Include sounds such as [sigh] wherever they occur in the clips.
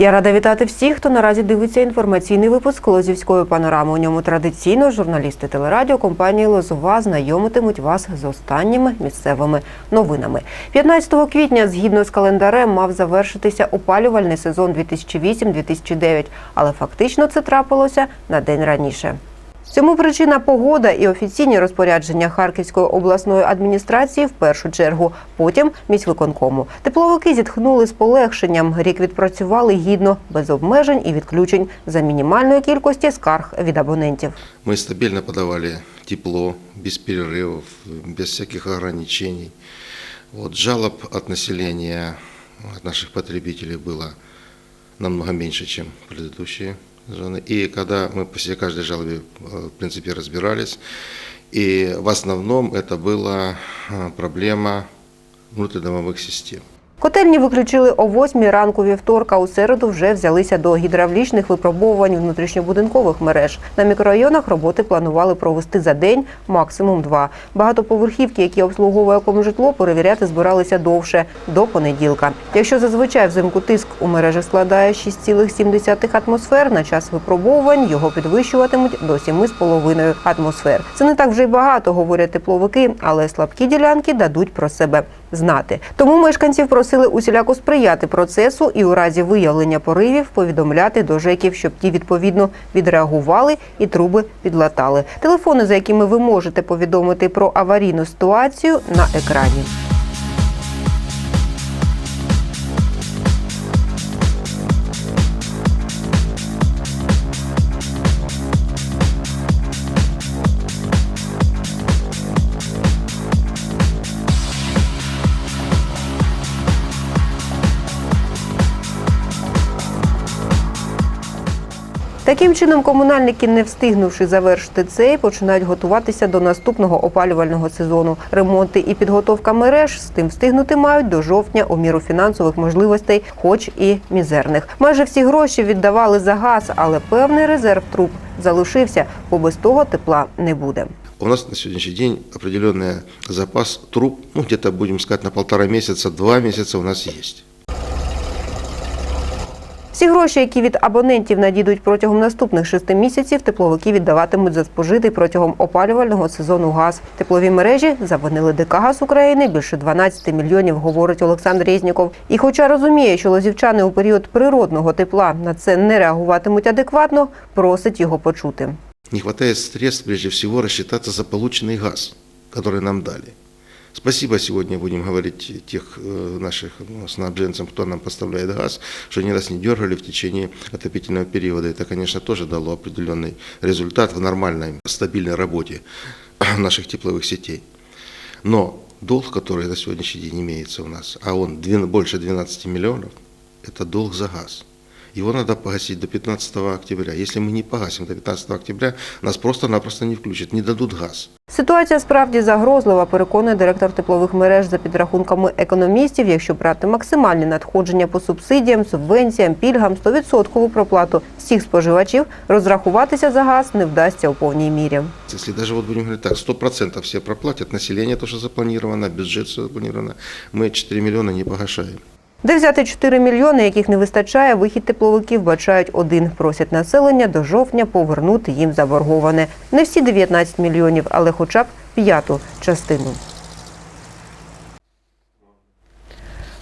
Я рада вітати всіх, хто наразі дивиться інформаційний випуск Лозівської панорами. У ньому традиційно журналісти телерадіо компанії Лозова знайомитимуть вас з останніми місцевими новинами. 15 квітня, згідно з календарем, мав завершитися опалювальний сезон 2008-2009, але фактично це трапилося на день раніше. Цьому причина погода і офіційні розпорядження Харківської обласної адміністрації в першу чергу, потім міськвиконкому. Тепловики зітхнули з полегшенням. Рік відпрацювали гідно, без обмежень і відключень за мінімальної кількості скарг від абонентів. Мы стабильно подавали тепло, без перерывов, без всяких ограничений. Вот, жалоб от населения, от наших потребителей было намного меньше, чем предыдущие зоны. И когда мы после каждой жалобы, э, в принципе, разбирались, и в основном это была э, проблема внутридомовых систем. Котельні виключили о 8 ранку вівторка. У середу вже взялися до гідравлічних випробовувань внутрішньобудинкових мереж. На мікрорайонах роботи планували провести за день, максимум два. Багатоповерхівки, які обслуговує комжитло, перевіряти збиралися довше до понеділка. Якщо зазвичай взимку тиск у мережах складає 6,7 атмосфер, на час випробовувань його підвищуватимуть до 7,5 атмосфер. Це не так вже й багато, говорять тепловики, але слабкі ділянки дадуть про себе знати. Тому мешканців просили усіляко сприяти процесу і у разі виявлення поривів повідомляти до ЖЕКів, щоб ті відповідно відреагували і труби підлатали. Телефони, за якими ви можете повідомити про аварійну ситуацію, на екрані. Таким чином, комунальники, не встигнувши завершити цей, починають готуватися до наступного опалювального сезону. Ремонти і підготовка мереж з тим встигнути мають до жовтня у міру фінансових можливостей, хоч і мізерних. Майже всі гроші віддавали за газ, але певний резерв труб залишився, бо без того тепла не буде. У нас на сегодняшний день определенный запас труб, ну где-то будем сказать на полтора месяца, два месяца у нас есть. Всі гроші, які від абонентів надійдуть протягом наступних шести місяців, тепловики віддаватимуть за спожитий протягом опалювального сезону газ. Теплові мережі завинили ДК «Газ України більше 12 мільйонів, говорить Олександр Резніков. І хоча розуміє, що лозівчани у період природного тепла на це не реагуватимуть адекватно, просить його почути. Не хватает средств, прежде всего, рассчитаться за полученный газ, который нам дали. Спасибо сегодня будем говорить тех э, наших снабженцам, кто нам поставляет газ, что они нас не дергали в течение отопительного периода. Это, конечно, тоже дало определенный результат в нормальной, стабильной работе [coughs] наших тепловых сетей. Но долг, который на сегодняшний день имеется у нас, а он больше 12 миллионов, это долг за газ. Его надо погасить до 15 октября. Если мы не погасим до 15 октября, нас просто-напросто не включат, не дадут газ. Ситуація справді загрозлива, переконує директор теплових мереж за підрахунками економістів. Якщо брати максимальні надходження по субсидіям, субвенціям, пільгам, 100% проплату всіх споживачів, розрахуватися за газ не вдасться у повній мірі. Если даже вот будем говорить так, 100% все проплатят, население то, что запланировано, бюджет все запланировано, мы 4 миллиона не погашаем. Де взяти 4 мільйони, яких не вистачає, вихід тепловиків бачають один. Просять населення до жовтня повернути їм заборговане. Не всі 19 мільйонів, але хоча б п'яту частину.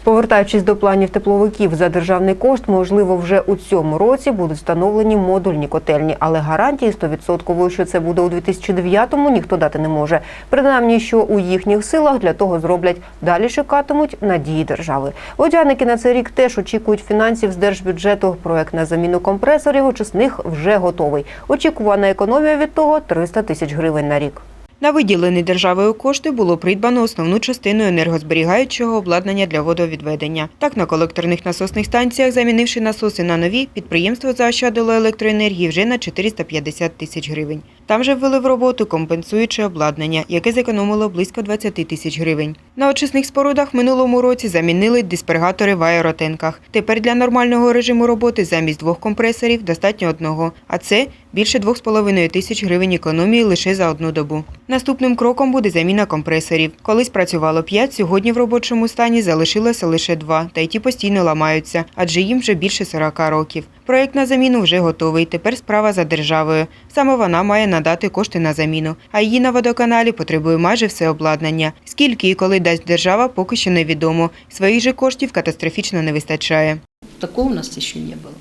Повертаючись до планів тепловиків за державний кошт, можливо, вже у цьому році будуть встановлені модульні котельні, але гарантії 100%, що це буде у 2009-му, ніхто дати не може. Принаймні, що у їхніх силах для того зроблять, далі чекатимуть надії держави. Водяники на цей рік теж очікують фінансів з держбюджету. Проект на заміну компресорів очисних вже готовий. Очікувана економія від того 300 тисяч гривень на рік. На виділені державою кошти було придбано основну частину енергозберігаючого обладнання для водовідведення. Так, на колекторних насосних станціях, замінивши насоси на нові, підприємство заощадило електроенергії вже на 450 тисяч гривень. Там же ввели в роботу компенсуюче обладнання, яке зекономило близько 20 тисяч гривень. На очисних спорудах минулому році замінили диспергатори в аеротенках. Тепер для нормального режиму роботи замість двох компресорів достатньо одного, а це більше 2,5 тисяч гривень економії лише за одну добу. Наступним кроком буде заміна компресорів. Колись працювало 5, сьогодні в робочому стані залишилося лише 2, та й ті постійно ламаються, адже їм вже більше 40 років. Проект на заміну вже готовий. Тепер справа за державою. Саме вона має надати кошти на заміну, а її на водоканалі потребує майже все обладнання. Скільки і коли дасть держава, поки що невідомо. Своїх же коштів катастрофічно не вистачає. Такого у нас еще не было.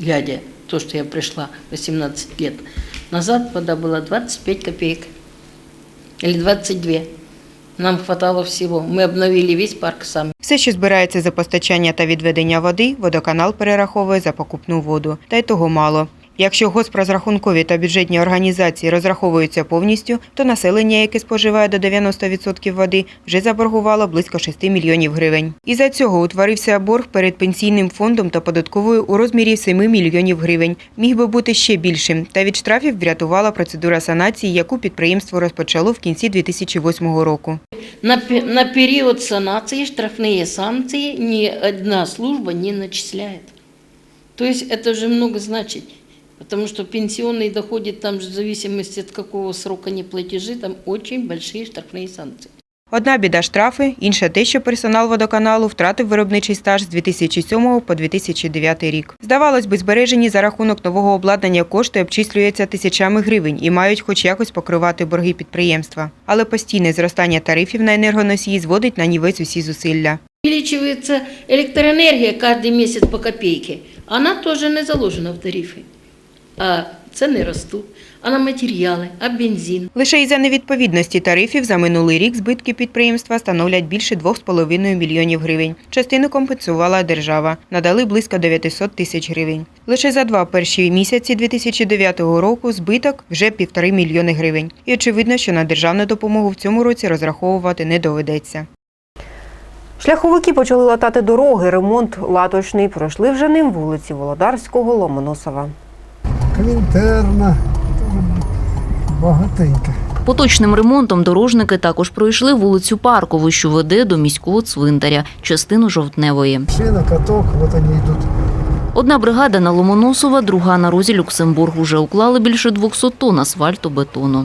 Глядя, то, что я пришла 18 лет назад, вода была 25 копеек. Или 22. Нам хватало всього. Ми обновили весь парк сам. Все, що збирається за постачання та відведення води, водоканал перераховує за покупну воду. Та й того мало. Якщо госпрозрахункові та бюджетні організації розраховуються повністю, то населення, яке споживає до 90% води, вже заборгувало близько 6 мільйонів гривень. І за цього утворився борг перед пенсійним фондом та податковою у розмірі 7 мільйонів гривень. Міг би бути ще більшим. Та від штрафів врятувала процедура санації, яку підприємство розпочало в кінці 2008 року. На, пе- на период санации штрафные санкции одна служба не начисляет. То есть это же много значит. Потому что пенсионные доходы, там же в зависимости от какого срока неплатежи, там очень большие штрафные санкции. Одна біда штрафи, інша те, що персонал водоканалу втратив виробничий стаж з 2007 по 2009 рік. Здавалось би, збережені за рахунок нового обладнання кошти обчислюються тисячами гривень і мають хоч якось покривати борги підприємства. Але постійне зростання тарифів на енергоносії зводить на нівець усі зусилля. Увеличивается электроэнергия каждый месяц по копейке. Она тоже не заложена в тарифы. А цены растут. А на материалы, а бензин. Лише із-за невідповідності тарифів за минулий рік збитки підприємства становлять більше 2,5 мільйонів гривень. Частину компенсувала держава, надали близько 900 тисяч гривень. Лише за два перші місяці 2009 року збиток вже півтори мільйони гривень. І очевидно, що на державну допомогу в цьому році розраховувати не доведеться. Шляховики почали латати дороги. Ремонт латочний пройшли вже ним вулиці Володарського, Ломоносова. Квінтерна, багатенька. Поточним ремонтом дорожники також пройшли вулицю Паркову, що веде до міського цвинтаря, частину жовтневої. Шина, каток, от вони йдуть. Одна бригада на Ломоносова, друга на розі Люксембург уже уклали більше 200 тонн асфальтобетону.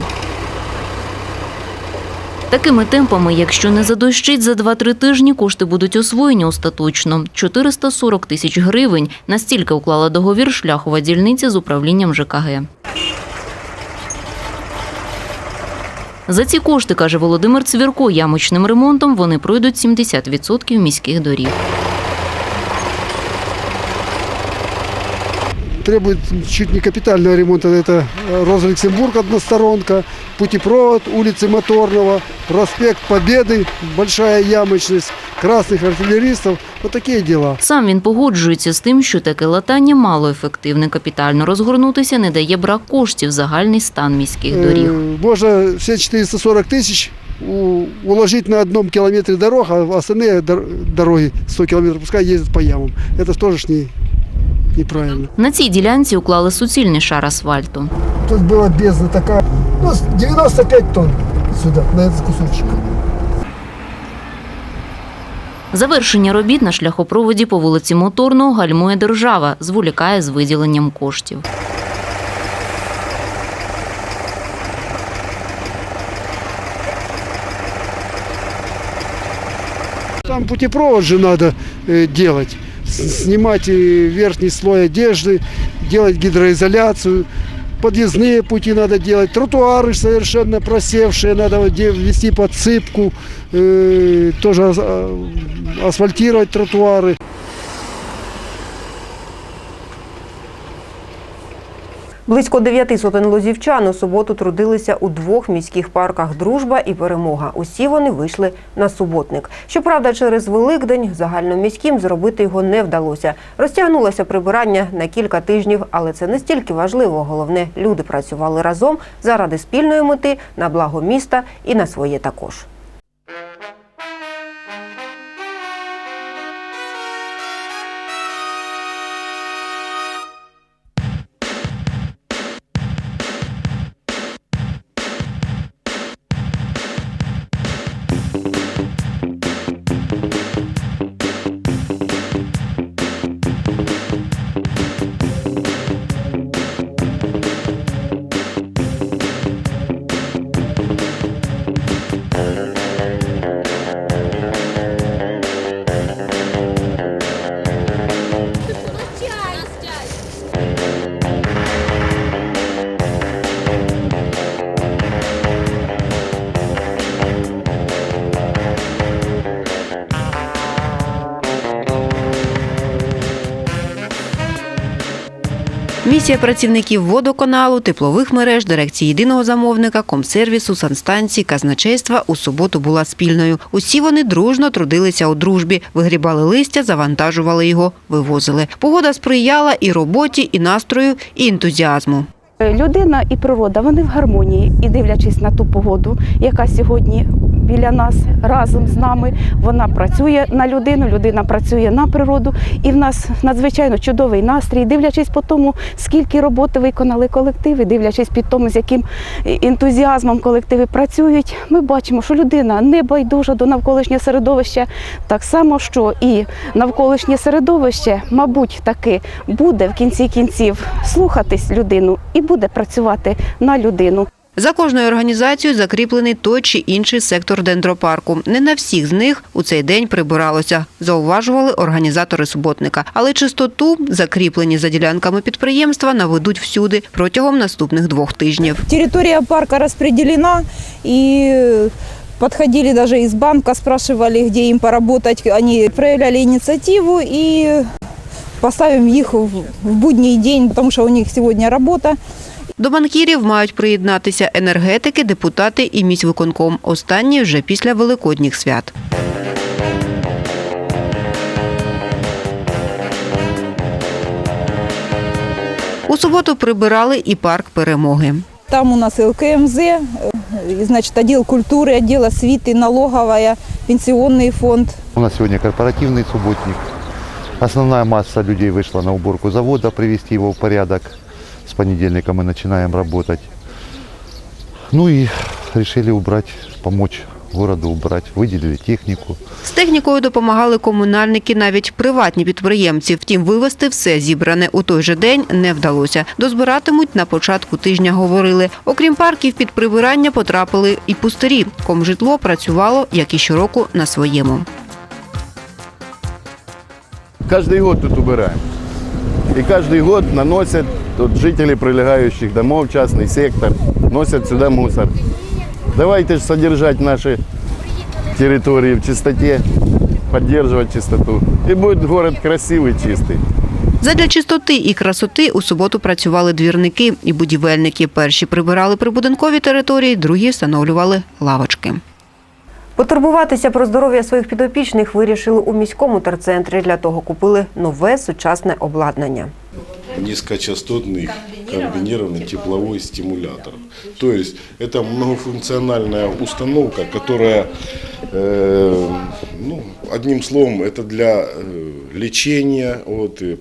Такими темпами, якщо не задощить за 2-3 тижні, кошти будуть освоєні остаточно. 440 тисяч гривень. Настільки уклала договір шляхова дільниця з управлінням ЖКГ. За ці кошти, каже Володимир Цвірко, ямочним ремонтом вони пройдуть 70% міських доріг. Требует чуть не капитального ремонта. Это э, Роза Люксембург, односторонка, путепровод улицы Моторного, проспект Победы, большая ямочность, красных артиллеристов. Вот такие дела. Сам він погоджується з тим, що таке латання малоефективне. Капітально розгорнутися не дає брак коштів, загальний стан міських доріг. Э, Можно все 440 тысяч у- уложить на одном километре дорог, а остальные дор- дороги 100 километров пускай ездят по ямам. Это тоже ж не, неправильно. На цій ділянці уклали суцільний шар асфальту. Тут была бездна такая, ну, с 95 тонн сюда, на этот кусочек. Завершення робіт на шляхопроводі по вулиці Моторного гальмує держава, зволікає з виділенням коштів. Там путепровод же надо э, делать. С- Снимать э, верхний слой одежды, делать гидроизоляцию. Подъездные пути надо делать. Тротуары совершенно просевшие, надо вот де- ввести подсыпку. э, тоже ас- а, асфальтировать тротуары. Близько дев'яти сотень лозівчан у суботу трудилися у двох міських парках Дружба і Перемога. Усі вони вийшли на суботник. Щоправда, через Великдень загальноміським зробити його не вдалося. Розтягнулося прибирання на кілька тижнів, але це не стільки важливо. Головне, люди працювали разом заради спільної мети на благо міста і на своє також. Місія працівників водоканалу, теплових мереж, дирекції єдиного замовника, комсервісу, санстанції, казначейства у суботу була спільною. Усі вони дружно трудилися у дружбі, вигрібали листя, завантажували його, вивозили. Погода сприяла і роботі, і настрою, і ентузіазму. Людина і природа вони в гармонії, і дивлячись на ту погоду, яка сьогодні біля нас разом з нами, вона працює на людину, людина працює на природу, і в нас надзвичайно чудовий настрій. Дивлячись по тому, скільки роботи виконали колективи, дивлячись під тому, з яким ентузіазмом колективи працюють, ми бачимо, що людина не байдужа до навколишнього середовища, так само, що і навколишнє середовище, мабуть, таки буде в кінці кінців слухатись людину і буде працювати на людину. За кожною організацією закріплений той чи інший сектор дендропарку. Не на всіх з них у цей день прибиралося, зауважували організатори суботника. Але чистоту, закріплені за ділянками підприємства, наведуть всюди протягом наступних двох тижнів. Территория парка распределена, и подходили даже из банка, спрашивали, где им поработать. Они проявляли инициативу и поставим их в будний день, потому что у них сегодня работа. До банкірів мають приєднатися енергетики, депутати і міськвиконком. Останні вже після великодніх свят. У суботу прибирали і парк перемоги. Там у нас ЛКМЗ, э, и, значит, отдел культуры, отдел освиты, налоговая, пенсионный фонд. У нас сегодня корпоративный субботник. Основная масса людей вышла на уборку завода, привести его в порядок. С понедельника мы начинаем работать. Ну и решили убрать, помочь городу убрать. Выделили технику. З технікою допомагали комунальники, навіть приватні підприємці. Втім, вивезти все зібране у той же день не вдалося. Дозбиратимуть на початку тижня, говорили. Окрім парків, під прибирання потрапили і пустирі. Комжитло працювало, як і щороку, на своєму. Каждый год тут убираем. И каждый год наносят тут жители прилегающих домов, частный сектор, носят сюда мусор. Давайте же содержать наши территории в чистоте, поддерживать чистоту. И будет город красивый, чистый. Задля чистоти і красоти у суботу працювали двірники і будівельники. Перші прибирали прибудинкові території, другі встановлювали лавочки. Потурбуватися про здоров'я своїх підопічних вирішили у міському терцентрі. Для того купили нове сучасне обладнання. низкочастотный комбинированный тепловой стимулятор. То есть это многофункциональная установка, которая, э, ну, одним словом, это для лечения, вот, э,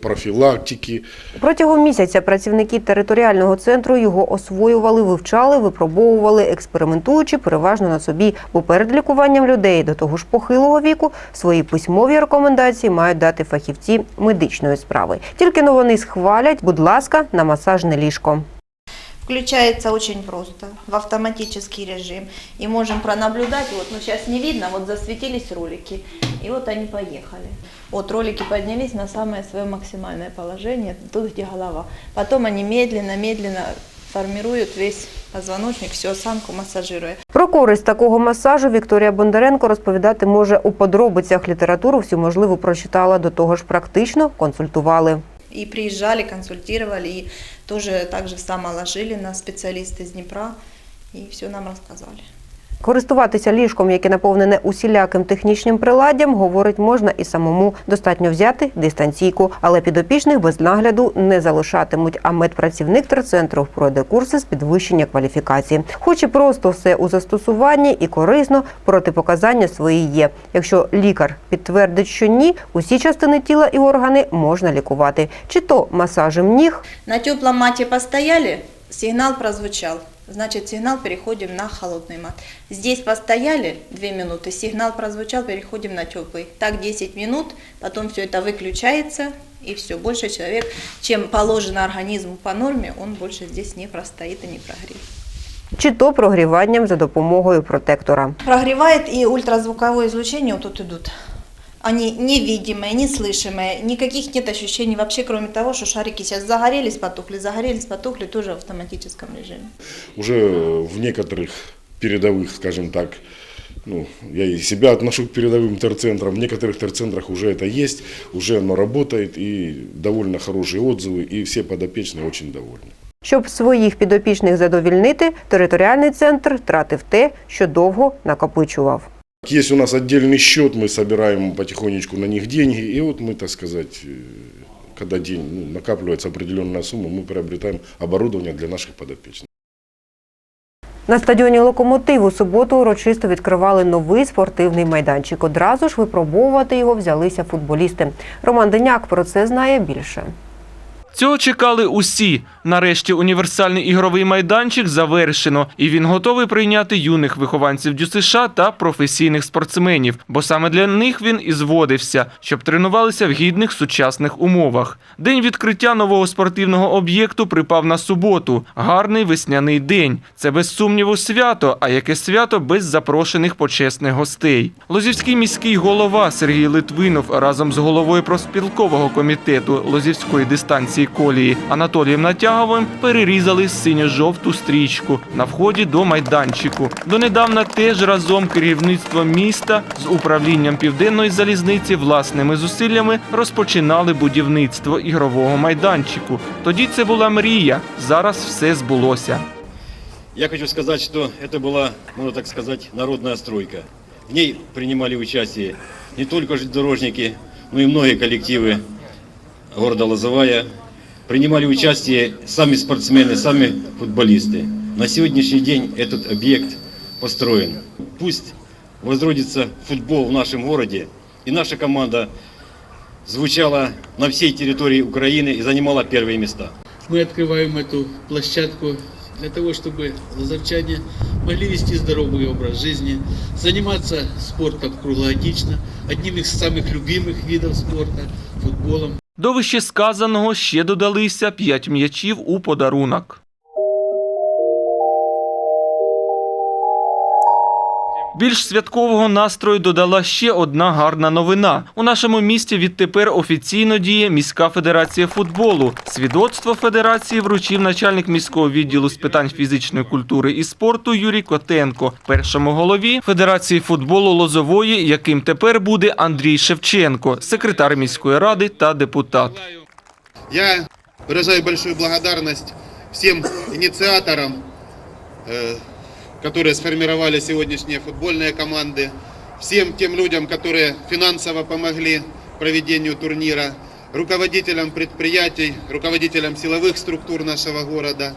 Протягом місяця працівники територіального центру його освоювали, вивчали, випробовували, експериментуючи переважно на собі. Бо перед лікуванням людей до того ж похилого віку свої письмові рекомендації мають дати фахівці медичної справи. Тільки но вони схвалять, будь ласка, на масажне ліжко. Включается очень просто, в автоматический режим. И можем пронаблюдать, вот, ну сейчас не видно, вот засветились ролики, и вот они поехали. Вот ролики поднялись на самое свое максимальное положение, тут где голова. Потом они медленно-медленно формируют весь позвоночник, всю осанку массажируя. Про користь такого масажу Вікторія Бондаренко розповідати може у подробицях. Літературу всю можливу прочитала, до того ж практично консультували. И приезжали, консультировали, и тоже так же самоложили нас специалисты из Днепра, и все нам рассказали. Користуватися ліжком, яке наповнене усіляким технічним приладдям, говорить, можна і самому. Достатньо взяти дистанційку, але підопічних без нагляду не залишатимуть. А медпрацівник терцентру пройде курси з підвищення кваліфікації. Хоч і просто все у застосуванні і корисно, протипоказання свої є. Якщо лікар підтвердить, що ні, усі частини тіла і органи можна лікувати. Чи то масажем ніг, На теплом мате постояли, сигнал прозвучал. Значит, сигнал переходим на холодный мат. Здесь постояли 2 минуты, сигнал прозвучал, переходим на теплый. Так 10 минут, потом все это выключается, и все. Больше человек, чем положено организму по норме, он больше здесь не простоит и не прогреет. чи то прогріванням за допомогою протектора. Прогревает и ультразвуковое излучение вот тут идут. Они невидимые, неслышимые, никаких нет ощущений вообще, кроме того, что шарики сейчас загорелись, потухли, загорелись, потухли, тоже в автоматическом режиме. уже в некоторых передовых, скажем так, ну, я и себя отношу к передовым терцентрам. В некоторых терцентрах уже это есть, уже оно работает, и довольно хорошие отзывы, и все подопечные очень довольны. Щоб своїх підопічних задовільнити, територіальний центр тратив те, що довго накопичував. Есть у нас отдельный счет, мы собираем потихонечку на них деньги, и вот мы, так сказать, э, когда день ну, накапливается определенная сумма, мы приобретаем оборудование для наших подопечных. На стадіоні Локомотив у суботу урочисто відкривали новий спортивний майданчик. Одразу ж випробовувати його взялися футболісти. Роман Деняк про це знає більше. Цього чекали усі. Нарешті універсальний ігровий майданчик завершено, і він готовий прийняти юних вихованців ДЮСШ та професійних спортсменів, бо саме для них він і зводився, щоб тренувалися в гідних сучасних умовах. День відкриття нового спортивного об'єкту припав на суботу. Гарний весняний день. Це без сумніву свято, а яке свято без запрошених почесних гостей. Лозівський міський голова Сергій Литвинов разом з головою профспілкового комітету Лозівської дистанції колії Анатолієм Натяговим перерізали синьо-жовту стрічку на вході до майданчику. Донедавна теж разом керівництво міста з управлінням південної залізниці власними зусиллями розпочинали будівництво ігрового майданчику. Тоді це була мрія. Зараз все збулося. Я хочу сказать, что это была, можно так сказать, народная стройка. В ней принимали участие не только железнодорожники, но и многие коллективы города Лозовая. Принимали участие сами спортсмены, сами футболисты. На сегодняшний день этот объект построен. Пусть возродится футбол в нашем городе, и наша команда звучала на всей территории Украины и занимала первые места. Мы открываем эту площадку для того, чтобы лазовчане могли вести здоровый образ жизни, заниматься спортом круглогодично, одним из самых любимых видов спорта – футболом. До вищесказаного ще додалися п'ять м'ячів у подарунок. Більш святкового настрою додала ще одна гарна новина. У нашому місті відтепер офіційно діє міська федерація футболу. Свідоцтво федерації вручив начальник міського відділу з питань фізичної культури і спорту Юрій Котенко, першому голові Федерації футболу Лозової, яким тепер буде Андрій Шевченко, секретар міської ради та депутат. Я выражаю большую благодарность всем инициаторам, э, которые сформировали сегодняшние футбольные команды, всем тем людям, которые финансово помогли проведению турнира, руководителям предприятий, руководителям силовых структур нашего города.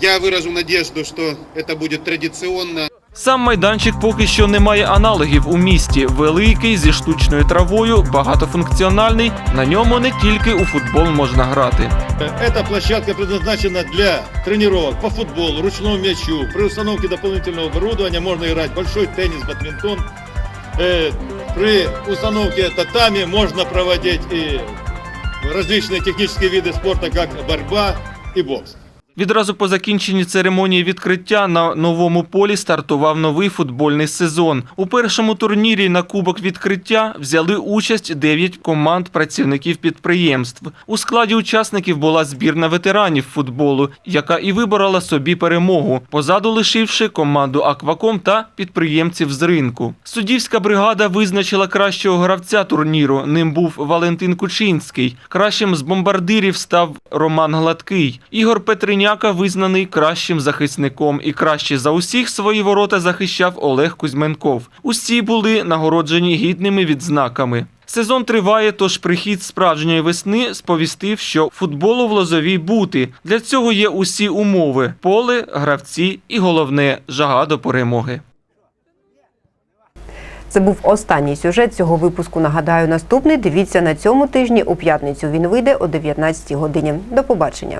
Я выражу надежду, что это будет традиционно. Сам майданчик поки що не має аналогів у місті. Великий зі штучною травою, багатофункціональний. На ньому не тільки у футбол можна грати. Эта площадка предназначена для тренировок по футболу, ручному мячу. При установке дополнительного оборудования можно играть большой теннис, бадминтон. Э, При установке татами можно проводить и различные технические виды спорта, как борьба и бокс. Відразу по закінченні церемонії відкриття на новому полі стартував новий футбольний сезон. У першому турнірі на кубок відкриття взяли участь 9 команд працівників підприємств. У складі учасників була збірна ветеранів футболу, яка і виборола собі перемогу, позаду лишивши команду Акваком та підприємців з ринку. Суддівська бригада визначила кращого гравця турніру. Ним був Валентин Кучинський. Кращим з бомбардирів став Роман Гладкий. Ігор Петриняка визнаний кращим захисником і краще за усіх свої ворота захищав Олег Кузьменков. Усі були нагороджені гідними відзнаками. Сезон триває, тож прихід справжньої весни сповістив, що футболу в Лозовій бути. Для цього є усі умови: поле, гравці і головне жага до перемоги. Це був останній сюжет цього випуску. Нагадаю, наступний дивіться на цьому тижні у п'ятницю. Він вийде о 19 годині. До побачення.